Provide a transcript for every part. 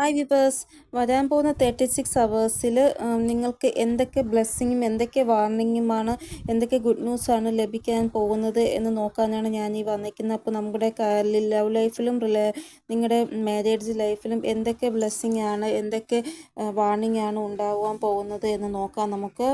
Hi viewers വരാൻ പോകുന്ന thirty six അവേഴ്സിൽ നിങ്ങൾക്ക് എന്തൊക്കെ ബ്ലെസ്സിങ്ങും എന്തൊക്കെ വാർണിങ്ങുമാണ് എന്തൊക്കെ ഗുഡ് ന്യൂസാണ് ലഭിക്കാൻ പോകുന്നത് എന്ന് നോക്കാനാണ് ഞാൻ ഈ വന്നിരിക്കുന്നത്. അപ്പോൾ നമ്മുടെ ലവ് ലൈഫിലും റിലേ നിങ്ങളുടെ മാരേജ് ലൈഫിലും എന്തൊക്കെ ബ്ലെസ്സിങ് ആണ് എന്തൊക്കെ വാർണിംഗ് ആണ് ഉണ്ടാവാൻ പോകുന്നത് എന്ന് നോക്കാം നമുക്ക്.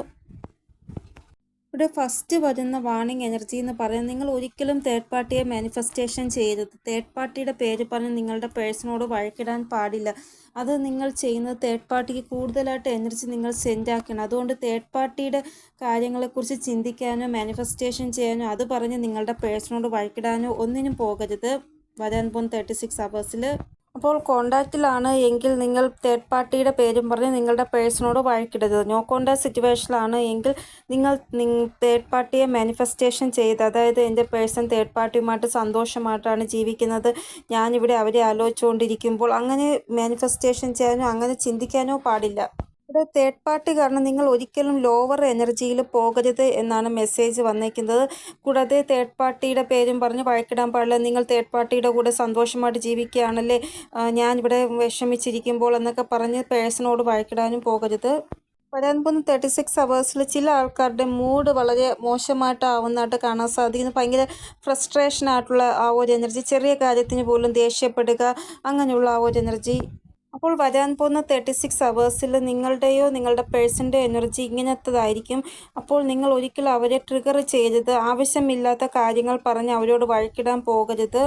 ഇവിടെ ഫസ്റ്റ് വരുന്ന വാണിംഗ് എനർജി എന്ന് പറയുന്നത് നിങ്ങൾ ഒരിക്കലും തേർഡ് പാർട്ടിയെ മാനിഫെസ്റ്റേഷൻ ചെയ്യരുത്. തേർഡ് പാർട്ടിയുടെ പേര് പറഞ്ഞ് നിങ്ങളുടെ പേഴ്സണോട് വഴക്കിടാൻ പാടില്ല. അത് നിങ്ങൾ ചെയ്യുന്നത് തേർഡ് പാർട്ടിക്ക് കൂടുതലായിട്ട് എനർജി നിങ്ങൾ സെൻഡ് ആക്കണം. അതുകൊണ്ട് തേർഡ് പാർട്ടിയുടെ കാര്യങ്ങളെക്കുറിച്ച് ചിന്തിക്കാനോ മാനിഫെസ്റ്റേഷൻ ചെയ്യാനോ അത് പറഞ്ഞ് നിങ്ങളുടെ പേഴ്സണോട് വഴക്കിടാനോ ഒന്നിനും പോകരുത്. വരാൻ പോകുന്ന തേർട്ടി സിക്സ് അവേഴ്സിൽ അപ്പോൾ കോണ്ടാക്റ്റിലാണ് എങ്കിൽ നിങ്ങൾ തേർഡ് പാർട്ടിയുടെ പേരും പറഞ്ഞ് നിങ്ങളുടെ പേഴ്സണോട് വഴക്കിടരുത്. നോ കോണ്ടാക്ട് സിറ്റുവേഷനിലാണ് എങ്കിൽ നിങ്ങൾ തേർഡ് പാർട്ടിയെ മാനിഫെസ്റ്റേഷൻ ചെയ്ത് അതായത് എന്റെ പേഴ്സൺ തേർഡ് പാർട്ടിയുമായിട്ട് സന്തോഷമായിട്ടാണ് ജീവിക്കുന്നത്. ഞാനിവിടെ അവരെ ആലോചിച്ചുകൊണ്ടിരിക്കുമ്പോൾ അങ്ങനെ മാനിഫെസ്റ്റേഷൻ ചെയ്യാനോ അങ്ങനെ ചിന്തിക്കാനോ പാടില്ല. ഇവിടെ തേർഡ് പാർട്ടി കാരണം നിങ്ങൾ ഒരിക്കലും ലോവർ എനർജിയിൽ പോകരുത് എന്നാണ് മെസ്സേജ് വന്നേക്കുന്നത്. കൂടാതെ തേർഡ് പാർട്ടിയുടെ പേരും പറഞ്ഞ് വഴക്കിടാൻ പാടില്ല. നിങ്ങൾ തേർഡ് പാർട്ടിയുടെ കൂടെ സന്തോഷമായിട്ട് ജീവിക്കുകയാണല്ലേ? ഇവിടെ വിഷമിച്ചിരിക്കുമ്പോൾ എന്നൊക്കെ പറഞ്ഞ് പേഴ്സണോട് വഴക്കിടാനും പോകരുത്. വരാൻ പോകുന്ന തേർട്ടി സിക്സ് അവേഴ്സിൽ ചില ആൾക്കാരുടെ മൂഡ് വളരെ മോശമായിട്ടാവുന്നതായിട്ട് കാണാൻ സാധിക്കുന്നു. ഭയങ്കര ഫ്രസ്ട്രേഷൻ ആയിട്ടുള്ള ആ ഒരു എനർജി ചെറിയ കാര്യത്തിന് പോലും ദേഷ്യപ്പെടുക അങ്ങനെയുള്ള ആ ഒരു എനർജി അപ്പോൾ വരാൻ പോകുന്ന തേർട്ടി സിക്സ് അവേഴ്സിൽ നിങ്ങളുടെയോ നിങ്ങളുടെ പേഴ്സന്റെ എനർജി ഇങ്ങനത്തതായിരിക്കും. അപ്പോൾ നിങ്ങൾ ഒരിക്കലും അവരെ ട്രിഗർ ചെയ്തത് ആവശ്യമില്ലാത്ത കാര്യങ്ങൾ പറഞ്ഞ് അവരോട് വഴക്കിടാൻ പോകരുത്.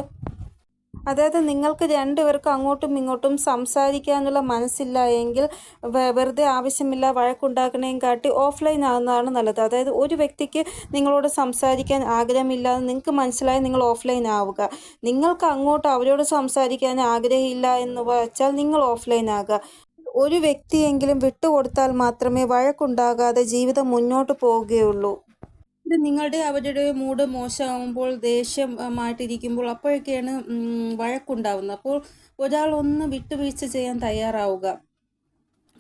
അതായത് നിങ്ങൾക്ക് രണ്ടുപേർക്കും അങ്ങോട്ടും ഇങ്ങോട്ടും സംസാരിക്കാനുള്ള മനസ്സില്ല എങ്കിൽ വെറുതെ ആവശ്യമില്ല വഴക്കുണ്ടാക്കണേയും കാട്ടി ഓഫ്ലൈൻ ആകുന്നതാണ് നല്ലത്. അതായത് ഒരു വ്യക്തിക്ക് നിങ്ങളോട് സംസാരിക്കാൻ ആഗ്രഹമില്ലാതെ നിങ്ങൾക്ക് മനസ്സിലായി നിങ്ങൾ ഓഫ്ലൈൻ ആവുക. നിങ്ങൾക്ക് അങ്ങോട്ട് അവരോട് സംസാരിക്കാൻ ആഗ്രഹമില്ല എന്ന് വെച്ചാൽ നിങ്ങൾ ഓഫ്ലൈൻ ആകുക. ഒരു വ്യക്തിയെങ്കിലും വിട്ടുകൊടുത്താൽ മാത്രമേ വഴക്കുണ്ടാകാതെ ജീവിതം മുന്നോട്ട് പോവുകയുള്ളൂ. ഇത് നിങ്ങളുടെ അവരുടെ മൂഡ് മോശമാകുമ്പോൾ ദേഷ്യമായിട്ടിരിക്കുമ്പോൾ അപ്പോഴൊക്കെയാണ് വഴക്കുണ്ടാവുന്നത്. അപ്പോൾ ഒരാൾ ഒന്ന് വിട്ടുവീഴ്ച ചെയ്യാൻ തയ്യാറാവുക.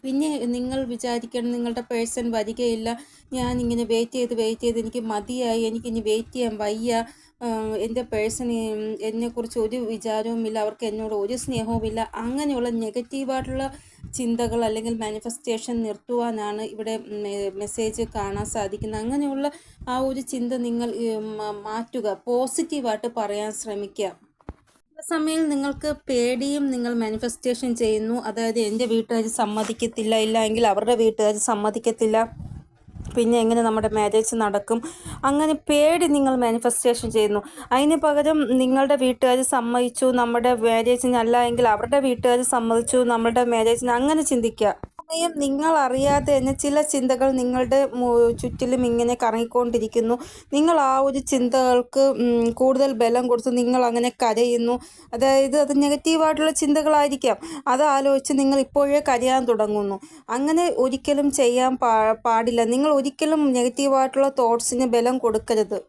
പിന്നെ നിങ്ങൾ വിചാരിക്കണം നിങ്ങളുടെ പേഴ്സൺ വരികയില്ല. ഞാൻ ഇങ്ങനെ വെയിറ്റ് ചെയ്ത് വെയിറ്റ് ചെയ്ത് എനിക്ക് മതിയായി എനിക്കിനി വെയിറ്റ് ചെയ്യാൻ വയ്യ. എന്റെ പേഴ്സൺ എന്നെക്കുറിച്ച് ഒരു വിചാരവുമില്ല. അവർക്ക് എന്നോട് ഒരു സ്നേഹവുമില്ല. അങ്ങനെയുള്ള നെഗറ്റീവായിട്ടുള്ള ചിന്തകൾ അല്ലെങ്കിൽ മാനിഫെസ്റ്റേഷൻ നിർത്തുവാനാണ് ഇവിടെ മെസ്സേജ് കാണാൻ സാധിക്കുന്നത്. അങ്ങനെയുള്ള ആ ഒരു ചിന്ത നിങ്ങൾ മാറ്റുക പോസിറ്റീവായിട്ട് പറയാൻ ശ്രമിക്കുക. സമയം നിങ്ങൾക്ക് പേടിയും നിങ്ങൾ മാനിഫെസ്റ്റേഷൻ ചെയ്യുന്നു. അതായത് എന്റെ വീട്ടുകാർ സമ്മതിക്കത്തില്ല ഇല്ല എങ്കിൽ അവരുടെ വീട്ടുകാർ സമ്മതിക്കത്തില്ല. പിന്നെ എങ്ങനെ നമ്മുടെ മാരേജ് നടക്കും. അങ്ങനെ പേടി നിങ്ങൾ മാനിഫെസ്റ്റേഷൻ ചെയ്യുന്നു. അതിന് പകരം നിങ്ങളുടെ വീട്ടുകാർ സമ്മതിച്ചു. നമ്മുടെ മാരേജിനല്ല എങ്കിൽ അവരുടെ വീട്ടുകാർ സമ്മതിച്ചു. നമ്മുടെ മാരേജിന് അങ്ങനെ ചിന്തിക്കുക. സമയം നിങ്ങൾ അറിയാതെ തന്നെ ചില ചിന്തകൾ നിങ്ങളുടെ ചുറ്റിലും ഇങ്ങനെ കറങ്ങിക്കൊണ്ടിരിക്കുന്നു. നിങ്ങൾ ആ ഒരു ചിന്തകൾക്ക് കൂടുതൽ ബലം കൊടുത്ത് നിങ്ങൾ അങ്ങനെ കരയുന്നു. അതായത് അത് നെഗറ്റീവായിട്ടുള്ള ചിന്തകളായിരിക്കാം. അത് ആലോചിച്ച് നിങ്ങൾ ഇപ്പോഴേ കരയാൻ തുടങ്ങുന്നു. അങ്ങനെ ഒരിക്കലും ചെയ്യാൻ പാടില്ല. നിങ്ങൾ ഒരിക്കലും നെഗറ്റീവായിട്ടുള്ള തോട്ട്സിന് ബലം കൊടുക്കരുത്.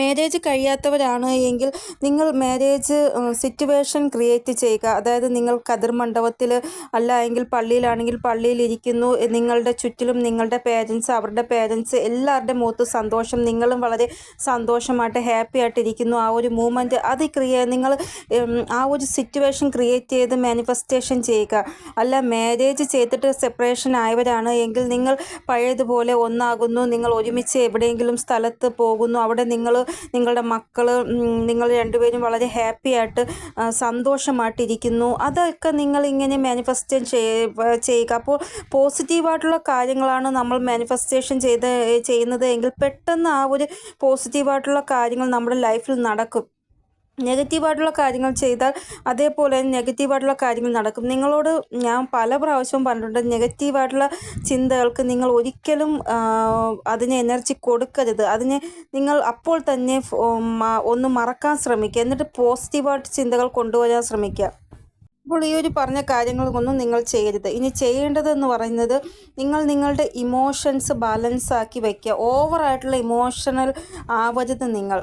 മാരേജ് കഴിയാത്തവരാണ് എങ്കിൽ നിങ്ങൾ മാരേജ് സിറ്റുവേഷൻ ക്രിയേറ്റ് ചെയ്യുക. അതായത് നിങ്ങൾ കതിർ മണ്ഡപത്തിൽ അല്ല എങ്കിൽ പള്ളിയിലാണെങ്കിൽ പള്ളിയിലിരിക്കുന്നു. നിങ്ങളുടെ ചുറ്റിലും നിങ്ങളുടെ പേരൻസ് അവരുടെ പേരൻസ് എല്ലാവരുടെ മുഖത്ത് സന്തോഷം നിങ്ങളും വളരെ സന്തോഷമായിട്ട് ഹാപ്പി ആയിട്ടിരിക്കുന്നു. ആ ഒരു മൂമെന്റ് അത് ക്രിയേ നിങ്ങൾ ആ ഒരു സിറ്റുവേഷൻ ക്രിയേറ്റ് ചെയ്ത് മാനിഫെസ്റ്റേഷൻ ചെയ്യുക. അല്ല മാരേജ് ചെയ്തിട്ട് സെപ്പറേഷൻ ആയവരാണ് എങ്കിൽ നിങ്ങൾ പഴയതുപോലെ ഒന്നാകുന്നു. നിങ്ങൾ ഒരുമിച്ച് എവിടെയെങ്കിലും സ്ഥലത്ത് പോകുന്നു. അവിടെ നിങ്ങൾ നിങ്ങളുടെ മക്കൾ നിങ്ങൾ രണ്ടുപേരും വളരെ ഹാപ്പി ആയിട്ട് സന്തോഷമായിട്ടിരിക്കുന്നു. അതൊക്കെ നിങ്ങൾ ഇങ്ങനെ മാനിഫെസ്റ്റേഷൻ ചെയ്യുക. അപ്പോൾ പോസിറ്റീവായിട്ടുള്ള കാര്യങ്ങളാണ് നമ്മൾ മാനിഫെസ്റ്റേഷൻ ചെയ്ത് ചെയ്യുന്നത് എങ്കിൽ പെട്ടെന്ന് ആ ഒരു പോസിറ്റീവായിട്ടുള്ള കാര്യങ്ങൾ നമ്മുടെ ലൈഫിൽ നടക്കും. നെഗറ്റീവായിട്ടുള്ള കാര്യങ്ങൾ ചെയ്താൽ അതേപോലെ നെഗറ്റീവായിട്ടുള്ള കാര്യങ്ങൾ നടക്കും. നിങ്ങളോട് ഞാൻ പല പ്രാവശ്യവും പറഞ്ഞിട്ടുണ്ട് നെഗറ്റീവായിട്ടുള്ള ചിന്തകൾക്ക് നിങ്ങൾ ഒരിക്കലും അതിന് എനർജി കൊടുക്കരുത്. അതിനെ നിങ്ങൾ അപ്പോൾ തന്നെ ഒന്ന് മറക്കാൻ ശ്രമിക്കുക. എന്നിട്ട് പോസിറ്റീവായിട്ട് ചിന്തകൾ കൊണ്ടുവരാൻ ശ്രമിക്കുക. അപ്പോൾ ഈ ഒരു പറഞ്ഞ കാര്യങ്ങളൊന്നും നിങ്ങൾ ചെയ്യരുത്. ഇനി ചെയ്യേണ്ടതെന്ന് പറയുന്നത് നിങ്ങൾ നിങ്ങളുടെ ഇമോഷൻസ് ബാലൻസ് ആക്കി വയ്ക്കുക. ഓവറായിട്ടുള്ള ഇമോഷണൽ ആവരുത് നിങ്ങൾ.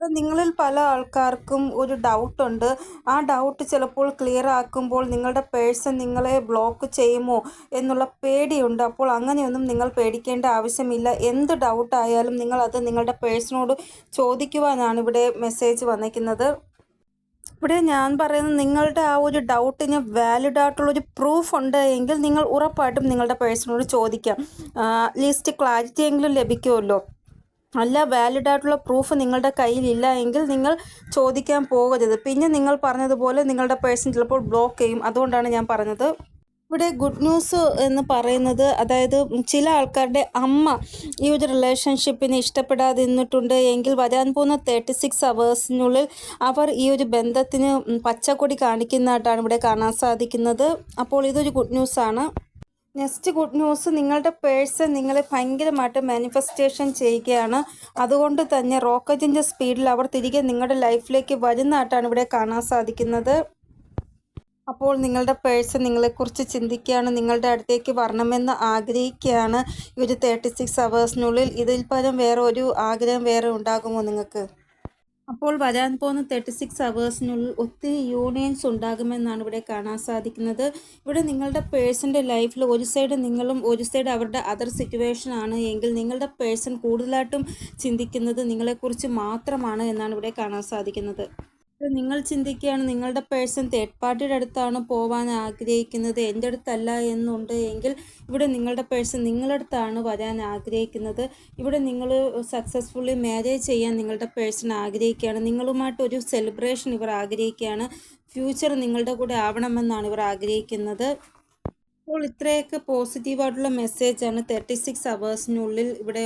നിങ്ങളിൽ പല ആൾക്കാർക്കും ഒരു ഡൗട്ടുണ്ട് ആ ഡൗട്ട് ചിലപ്പോൾ ക്ലിയർ ആക്കുമ്പോൾ നിങ്ങളുടെ പേഴ്സൺ നിങ്ങളെ ബ്ലോക്ക് ചെയ്യുമോ എന്നുള്ള പേടിയുണ്ട്. അപ്പോൾ അങ്ങനെയൊന്നും നിങ്ങൾ പേടിക്കേണ്ട ആവശ്യമില്ല. എന്ത് ഡൗട്ടായാലും നിങ്ങൾ അത് നിങ്ങളുടെ പേഴ്സണോട് ചോദിക്കുവാനാണ് ഇവിടെ മെസ്സേജ് വന്നിരിക്കുന്നത്. ഇവിടെ ഞാൻ പറയുന്നത് നിങ്ങളുടെ ആ ഒരു ഡൗട്ടിന് വാലിഡ് ആയിട്ടുള്ളൊരു പ്രൂഫ് ഉണ്ട് എങ്കിൽ നിങ്ങൾ ഉറപ്പായിട്ടും നിങ്ങളുടെ പേഴ്സണോട് ചോദിക്കാം. അറ്റ്ലീസ്റ്റ് ക്ലാരിറ്റി എങ്കിലും ലഭിക്കുമല്ലോ. അല്ല വാലിഡ് ആയിട്ടുള്ള പ്രൂഫ് നിങ്ങളുടെ കയ്യിലില്ല എങ്കിൽ നിങ്ങൾ ചോദിക്കാൻ പോകരുത്. പിന്നെ നിങ്ങൾ പറഞ്ഞതുപോലെ നിങ്ങളുടെ പേഴ്സൺ ചിലപ്പോൾ ബ്ലോക്ക് ചെയ്യും. അതുകൊണ്ടാണ് ഞാൻ പറഞ്ഞത്. ഇവിടെ ഗുഡ് ന്യൂസ് എന്ന് പറയുന്നത് അതായത് ചില ആൾക്കാരുടെ അമ്മ ഈ ഒരു റിലേഷൻഷിപ്പിനെ ഇഷ്ടപ്പെടാതെ നിന്നിട്ടുണ്ട് എങ്കിൽ വരാൻ പോകുന്ന തേർട്ടി സിക്സ് അവേഴ്സിനുള്ളിൽ അവർ ഈ ഒരു ബന്ധത്തിന് പച്ചക്കൊടി കാണിക്കുന്നതായിട്ടാണ് ഇവിടെ കാണാൻ സാധിക്കുന്നത്. അപ്പോൾ ഇതൊരു ഗുഡ് ന്യൂസാണ് നെക്സ്റ്റ് ഗുഡ് ന്യൂസ് നിങ്ങളുടെ പേഴ്സൺ നിങ്ങളെ ഭയങ്കരമായിട്ട് മാനിഫെസ്റ്റേഷൻ ചെയ്യുകയാണ്. അതുകൊണ്ട് തന്നെ റോക്കറ്റിന്റെ സ്പീഡിൽ അവർ തിരികെ നിങ്ങളുടെ ലൈഫിലേക്ക് വരുന്നതായിട്ടാണ് ഇവിടെ കാണാൻ സാധിക്കുന്നത്. അപ്പോൾ നിങ്ങളുടെ പേഴ്സൺ നിങ്ങളെക്കുറിച്ച് ചിന്തിക്കുകയാണ് നിങ്ങളുടെ അടുത്തേക്ക് വരണമെന്ന് ആഗ്രഹിക്കുകയാണ്. ഈ ഒരു തേർട്ടി സിക്സ് അവേഴ്സിനുള്ളിൽ ഇതിൽ പരം വേറെ ഒരു ആഗ്രഹം വേറെ ഉണ്ടാകുമോ നിങ്ങൾക്ക്? അപ്പോൾ വരാൻ പോകുന്ന തേർട്ടി സിക്സ് അവേഴ്സിനുള്ളിൽ ഒത്തിരി യൂണിയൻസ് ഉണ്ടാകുമെന്നാണ് ഇവിടെ കാണാൻ സാധിക്കുന്നത്. ഇവിടെ നിങ്ങളുടെ പേഴ്സന്റെ ലൈഫിൽ ഒരു സൈഡ് നിങ്ങളും ഒരു സൈഡ് അവരുടെ അതർ സിറ്റുവേഷൻ ആണ് എങ്കിൽ നിങ്ങളുടെ പേഴ്സൺ കൂടുതലായിട്ടും ചിന്തിക്കുന്നത് നിങ്ങളെക്കുറിച്ച് മാത്രമാണ് എന്നാണ് ഇവിടെ കാണാൻ സാധിക്കുന്നത്. നിങ്ങൾ ചിന്തിക്കുകയാണ് നിങ്ങളുടെ പേഴ്സൺ തേർഡ് പാർട്ടിയുടെ അടുത്താണ് പോവാൻ ആഗ്രഹിക്കുന്നത്. എന്റെ അടുത്തല്ല എന്നുണ്ട് എങ്കിൽ ഇവിടെ നിങ്ങളുടെ പേഴ്സൺ നിങ്ങളുടെ അടുത്താണ് വരാൻ ആഗ്രഹിക്കുന്നത്. ഇവിടെ നിങ്ങൾ സക്സസ്ഫുള്ളി മാരേജ് ചെയ്യാൻ നിങ്ങളുടെ പേഴ്സൺ ആഗ്രഹിക്കുകയാണ്. നിങ്ങളുമായിട്ട് ഒരു സെലിബ്രേഷൻ ഇവർ ആഗ്രഹിക്കുകയാണ്. ഫ്യൂച്ചർ നിങ്ങളുടെ കൂടെ ആവണമെന്നാണ് ഇവർ ആഗ്രഹിക്കുന്നത്. അപ്പോൾ ഇത്രയൊക്കെ മെസ്സേജ് ആണ് തേർട്ടി സിക്സ് അവേഴ്സിനുള്ളിൽ ഇവിടെ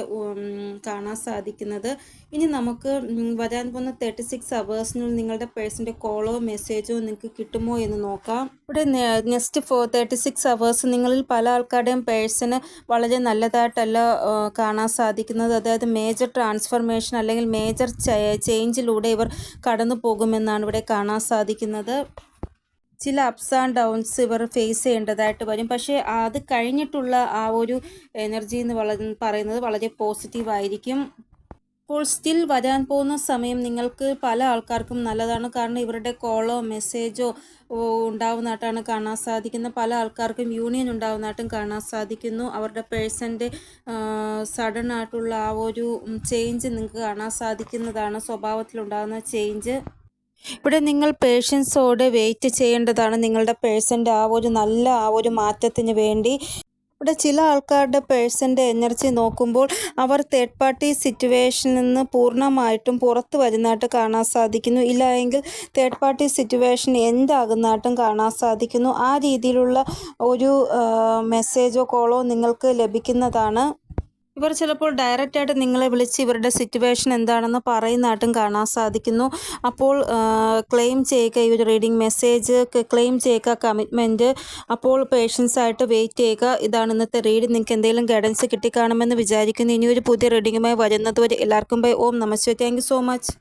കാണാൻ സാധിക്കുന്നത്. ഇനി നമുക്ക് വരാൻ പോകുന്ന തേർട്ടി സിക്സ് അവേഴ്സിനുള്ളിൽ നിങ്ങളുടെ പേഴ്സന്റെ കോളോ മെസ്സേജോ നിങ്ങൾക്ക് കിട്ടുമോ എന്ന് നോക്കാം. ഇവിടെ next four thirty six hours നിങ്ങളിൽ പല ആൾക്കാരുടെയും പേഴ്സിന് വളരെ നല്ലതായിട്ടല്ല കാണാൻ സാധിക്കുന്നത്. അതായത് മേജർ ട്രാൻസ്ഫർമേഷൻ അല്ലെങ്കിൽ മേജർ ചേഞ്ചിലൂടെ ഇവർ കടന്നു പോകുമെന്നാണ് ഇവിടെ കാണാൻ സാധിക്കുന്നത്. ചില അപ്സ് ആൻഡ് ഡൗൺസ് ഇവർ ഫേസ് ചെയ്യേണ്ടതായിട്ട് വരും. പക്ഷേ അത് കഴിഞ്ഞിട്ടുള്ള ആ ഒരു എനർജി എന്ന് പറയുന്നത് വളരെ പോസിറ്റീവായിരിക്കും അപ്പോൾ സ്റ്റിൽ വരാൻ പോകുന്ന സമയം നിങ്ങൾക്ക് പല ആൾക്കാർക്കും നല്ലതാണ്. കാരണം ഇവരുടെ കോളോ മെസ്സേജോ ഉണ്ടാവുന്നതായിട്ടാണ് കാണാൻ സാധിക്കുന്നത്. പല ആൾക്കാർക്കും യൂണിയൻ ഉണ്ടാവുന്നതായിട്ടും കാണാൻ സാധിക്കുന്നു. അവരുടെ പേഴ്സന്റെ സഡൻ ആയിട്ടുള്ള ആ ഒരു ചേഞ്ച് നിങ്ങൾക്ക് കാണാൻ സാധിക്കുന്നതാണ്. സ്വഭാവത്തിലുണ്ടാകുന്ന ചേഞ്ച് ഇവിടെ നിങ്ങൾ പേഷ്യൻസോടെ വെയിറ്റ് ചെയ്യേണ്ടതാണ്. നിങ്ങളുടെ പേഴ്സന്റെ ആ ഒരു നല്ല ആ ഒരു മാറ്റത്തിന് വേണ്ടി. ഇവിടെ ചില ആൾക്കാരുടെ പേഴ്സന്റെ എനർജി നോക്കുമ്പോൾ അവർ തേർഡ് പാർട്ടി സിറ്റുവേഷനിൽ നിന്ന് പൂർണമായിട്ടും പുറത്തു വരുന്നതായിട്ട് കാണാൻ സാധിക്കുന്നു. ഇല്ല എങ്കിൽ തേർഡ് പാർട്ടി സിറ്റുവേഷൻ എന്താകുന്നതായിട്ടും കാണാൻ സാധിക്കുന്നു. ആ രീതിയിലുള്ള ഒരു മെസ്സേജോ കോളോ നിങ്ങൾക്ക് ലഭിക്കുന്നതാണ്. ഇവർ ചിലപ്പോൾ ഡയറക്റ്റായിട്ട് നിങ്ങളെ വിളിച്ച് ഇവരുടെ സിറ്റുവേഷൻ എന്താണെന്ന് പറയുന്നതായിട്ടും കാണാൻ സാധിക്കുന്നു. അപ്പോൾ ക്ലെയിം ചെയ്യുക ഈ ഒരു റീഡിംഗ് മെസ്സേജ് ക്ലെയിം ചെയ്യുക കമ്മിറ്റ്മെന്റ് അപ്പോൾ പേഷ്യൻസ് ആയിട്ട് വെയിറ്റ് ചെയ്യുക. ഇതാണ് ഇന്നത്തെ റീഡിംഗ് നിങ്ങൾക്ക് എന്തെങ്കിലും ഗൈഡൻസ് കിട്ടിക്കാണുമെന്ന് വിചാരിക്കുന്നു. ഇനിയൊരു പുതിയ റീഡിങ്ങുമായി വരുന്നത് വരെ എല്ലാവർക്കും bye Om namaste thank so much